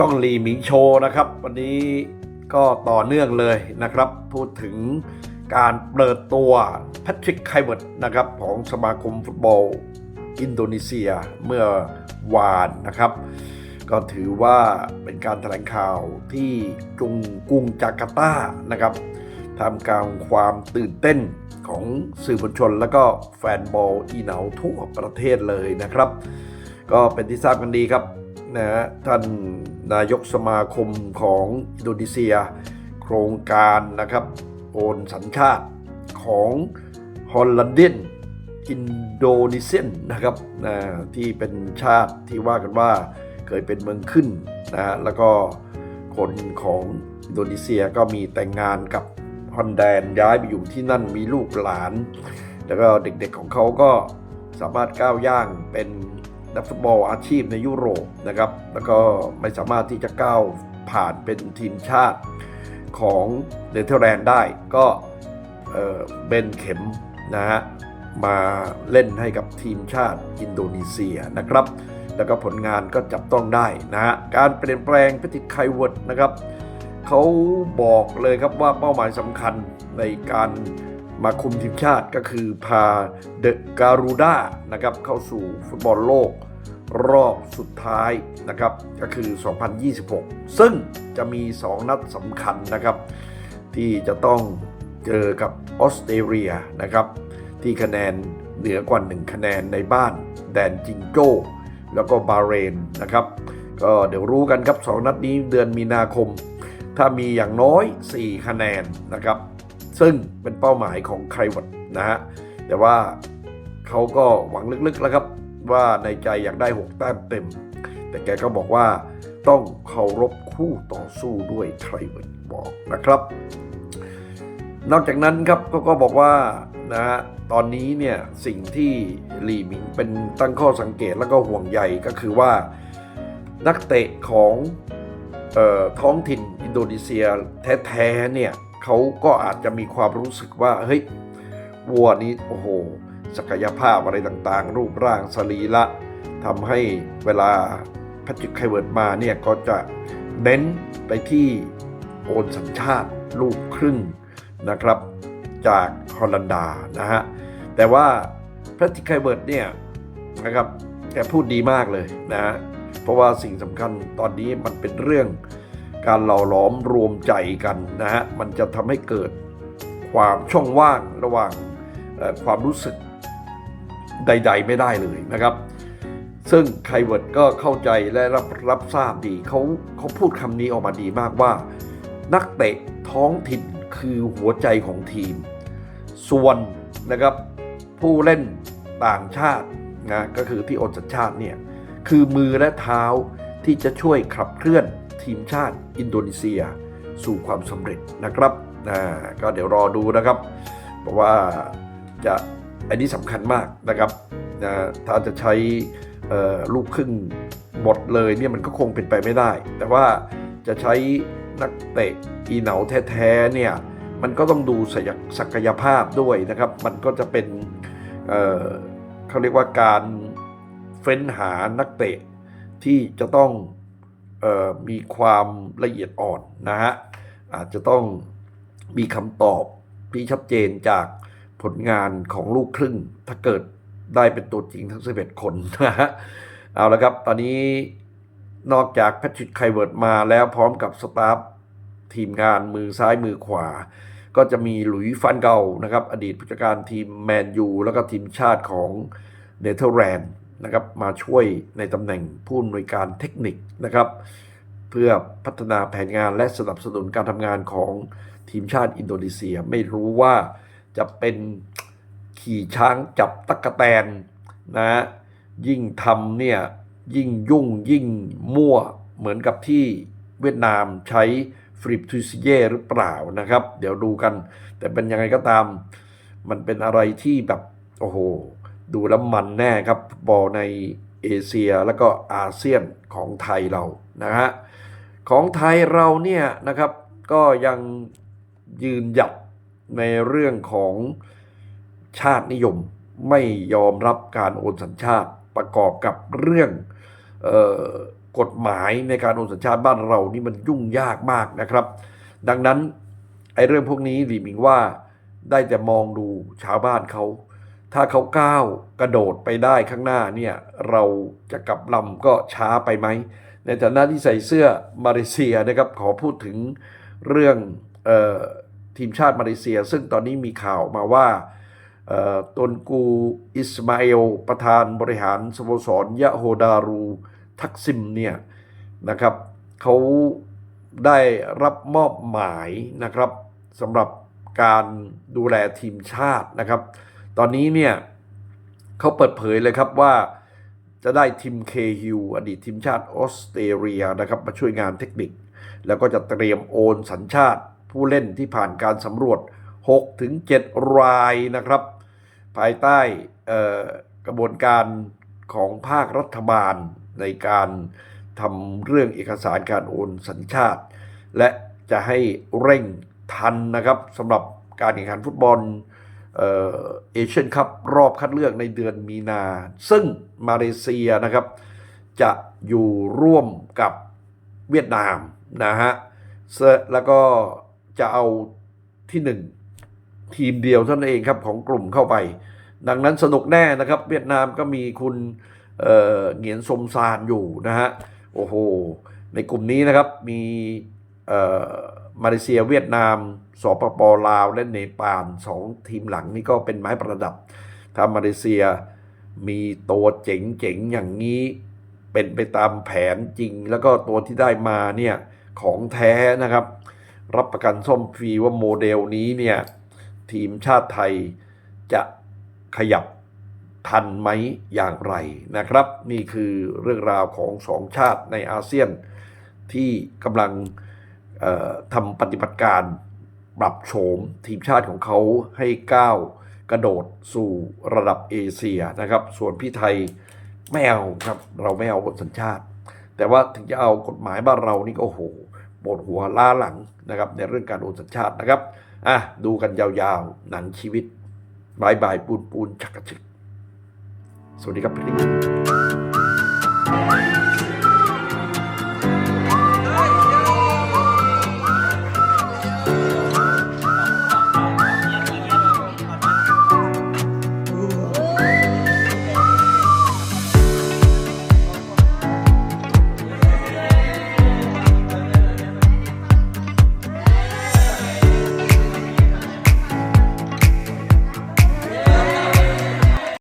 ช่องลีหมิงโชนะครับ วันนี้ก็ต่อเนื่องเลยนะครับ พูดถึงการเปิดตัวแพทริกไคเวิร์ดนะครับของสมาคมฟุตบอลอินโดนีเซียเมื่อวานนะครับ ก็ถือว่าเป็นการแถลงข่าวที่กรุงกรุงจาการ์ตานะครับทำกลางความตื่นเต้นของสื่อมวลชน และก็แฟนบอลอีเหนาทั่วประเทศเลยนะครับ ก็เป็นที่ทราบกันดีครับนะฮะท่าน นายกสมาคมของอินโดนีเซีย โครงการนะครับโอนสัญชาติของฮอลแลนเดนอินโดนีเซียนนะครับนะที่เป็นชาติที่ว่ากันว่าเคยเป็นเมืองขึ้นนะฮะแล้วก็คนของอินโดนีเซียก็มีแต่งงานกับฮอนแดนย้ายไปอยู่ที่นั่นมีลูกหลาน แล้วก็เด็กๆของเขาก็สามารถก้าวย่างเป็น นักฟุตบอลอาชีพในยุโรปนะครับ แล้วก็ไม่สามารถที่จะก้าวผ่านเป็นทีมชาติของเนเธอร์แลนด์ได้ก็เอ่อเบนเข็มนะฮะมาเล่นให้กับทีมชาติอินโดนีเซียนะครับ แล้วก็ผลงานก็จับต้องได้นะฮะการเปลี่ยนแปลงพติไคเวิร์ดนะครับเขาบอกเลยครับว่าเป้าหมายสำคัญในการมาคุมทีมชาติก็คือพาเดอะการูด้านะครับเข้าสู่ฟุตบอลโลก รอบสุดท้ายนะครับก็คือ 2026 ซึ่งจะมี 2 นัดสำคัญนะครับ ที่จะต้องเจอกับออสเตรเลียนะครับ ที่คะแนนเหนือกว่า 1 คะแนนในบ้านแดนจิงโจ้ แล้วก็บาเรนนะครับ ก็เดี๋ยวรู้กันครับ 2 นัดนี้เดือนมีนาคม ถ้ามีอย่างน้อย 4 คะแนนนะครับ ซึ่งเป็นเป้าหมายของไครวัดนะฮะแต่ว่าเขาก็หวังลึกๆแล้วครับ ว่าในใจอยากได้ 6 แต้มเต็ม แต่แกก็บอกว่าต้องเคารพคู่ต่อสู้ด้วยไครวัดบอกนะครับ นอกจากนั้นครับเขาก็บอกว่านะฮะตอนนี้เนี่ยสิ่งที่หลีหมิงเป็นตั้งข้อสังเกตแล้วก็ห่วงใยก็คือว่านักเตะของออท้องถิ่นอินโดนีเซียแท้ๆเนี่ยเขาก็อาจจะมีความรู้สึกว่าเฮ้ยวัวนี้โอ้โห ศักยภาพอะไรต่างๆ รูปร่างสรีระทำให้เวลาพัชริกไคเวิร์ดมาเนี่ยก็จะเน้นไปที่โอนสัญชาติลูกครึ่งนะครับจากฮอลันดานะฮะแต่ว่าพระติไคเบิร์ดเนี่ยนะครับแกพูดดีมากเลยนะฮะเพราะว่าสิ่งสำคัญตอนนี้มันเป็นเรื่องการหล่อหลอมรวมใจกันนะฮะมันจะทำให้เกิดความช่องว่างระหว่างความรู้สึก ใด ๆ ไม่ได้เลยนะครับ ซึ่งไคเวิร์ดก็เข้าใจและรับรับทราบดีเขาเขาพูดคำนี้ออกมาดีมากว่า นักเตะท้องถิ่นคือหัวใจของทีม ส่วนนะครับผู้เล่นต่างชาตินะก็คือที่อนสัญชาติเนี่ยคือมือและเท้าที่จะช่วยขับเคลื่อนทีมชาติอินโดนีเซีย สู่ความสำเร็จนะครับนะก็เดี๋ยวรอดูนะครับ เพราะว่าจะ อันนี้สำคัญมากนะครับนะถ้าจะใช้ลูกครึ่งหมดเลยเนี่ยมันก็คงเป็นไปไม่ได้ แต่ว่าจะใช้นักเตะอีเหนาแท้ๆเนี่ยมันก็ต้องดูศักยศักยภาพด้วยนะครับ มันก็จะเป็นเเขาเรียกว่าการเฟ้นหานักเตะที่จะต้องออมีความละเอียดอ่อนนะฮะอาจจะต้องมีคำตอบที่ชัดเจนจาก ผลงานของลูกครึ่ง ถ้าเกิดได้เป็นตัวจริงทั้ง 11 คนนะฮะเอาละครับ ตอนนี้นอกจากแพทริกไคเวิร์ดมาแล้วพร้อมกับสตาฟทีมงานมือซ้ายมือขวา ก็จะมีหลุยฟันเกานะครับ อดีตผู้จัดการทีมแมนยูแล้วก็ทีมชาติของเนเธอร์แลนด์นะครับมาช่วยในตำแหน่งผู้อำนวยการเทคนิคนะครับ เพื่อพัฒนาแผนงานและสนับสนุนการทำงานของทีมชาติอินโดนีเซีย ไม่รู้ว่า จะเป็นขี่ช้างจับตักะแตนนะยิ่งทำเนี่ยยิ่งยุ่งยิ่งมั่วเหมือนกับที่เวียดนามใช้ฟริปทูซิเย่หรือเปล่านะครับ เดี๋ยวดูกัน แต่เป็นยังไงก็ตาม มันเป็นอะไรที่แบบ โอ้โห ดูแล้วมันแน่ครับบอลในเอเชียแล้วก็อาเซียนของไทยเรานะฮะของไทยเราเนี่ยนะครับก็ยังยืนหยัด ในเรื่องของชาตินิยมไม่ยอมรับการโอนสัญชาติประกอบกับเรื่องออกฎหมายในการโอนสัญชาติบ้านเรานี่มันยุ่งยากมากนะครับ ดังนั้นไอ้เรื่องพวกนี้หลีมิงว่าได้แต่มองดูชาวบ้านเขา ถ้าเขาก้าวกระโดดไปได้ข้างหน้าเนี่ยเราจะกลับลำก็ช้าไปไหม ในฐานะที่ใส่เสื้อมาเลเซียนะครับขอพูดถึงเรื่องเออ ทีมชาติมาเลเซีย ซึ่งตอนนี้มีข่าวมาว่าตนกูอิสมาเอล ประธานบริหารสโมสรยะโฮดารู ทักซิมเนี่ยนะครับเขาได้รับมอบหมายนะครับสำหรับการดูแลทีมชาตินะครับ ตอนนี้เนี่ยเขาเปิดเผยเลยครับว่าจะได้ทีมเคฮิวอดีตทีมชาติออสเตรเลียนะครับมาช่วยงานเทคนิค แล้วก็จะเตรียมโอนสัญชาติ ผู้เล่นที่ผ่านการสำรวจ6ถึง7รายนะครับ ภายใต้กระบวนการของภาครัฐบาลในการทำเรื่องเอกสารการโอนสัญชาติ และจะให้เร่งทันนะครับสำหรับการแข่งขันฟุตบอลเอเชียนคัพรอบคัดเลือกในเดือนมีนา ซึ่งมาเลเซียนะครับ จะอยู่ร่วมกับเวียดนามนะฮะแล้วก็ จะเอาที่หนึ่งทีมเดียวเท่านั้นเองครับของกลุ่มเข้าไป ดังนั้นสนุกแน่นะครับ เวียดนามก็มีคุณเอ่อเหงียนสมซานอยู่นะฮะโอ้โหในกลุ่มนี้นะครับมีเอ่อมาเลเซียเวียดนามสปปลาว และเนปาลสองทีมหลังนี่ก็เป็นไม้ประดับ ถ้ามาเลเซียมีตัวเจ๋งๆ อย่างนี้เป็นไปตามแผนจริง แล้วก็ตัวที่ได้มาเนี่ยของแท้นะครับ รับประกันส้มฟรีว่าโมเดลนี้เนี่ยทีมชาติไทยจะขยับทันไหมอย่างไรนะครับ นี่คือเรื่องราวของสองชาติในอาเซียน ที่กำลังทำปฏิบัติการปรับโฉมทีมชาติของเขาให้ก้าวกระโดดสู่ระดับเอเชียนะครับ ส่วนพี่ไทยไม่เอาครับ เราไม่เอาบทสัญชาติ แต่ว่าถึงจะเอากฎหมายบ้านเรานี่ก็โอ้โห ปวดหัวล้าหลังนะครับในเรื่องการโอนสัญชาตินะครับอะดูกันยาวๆ หนังชีวิตบายบายปูนปูนชักกระชิกสวัสดีครับพี่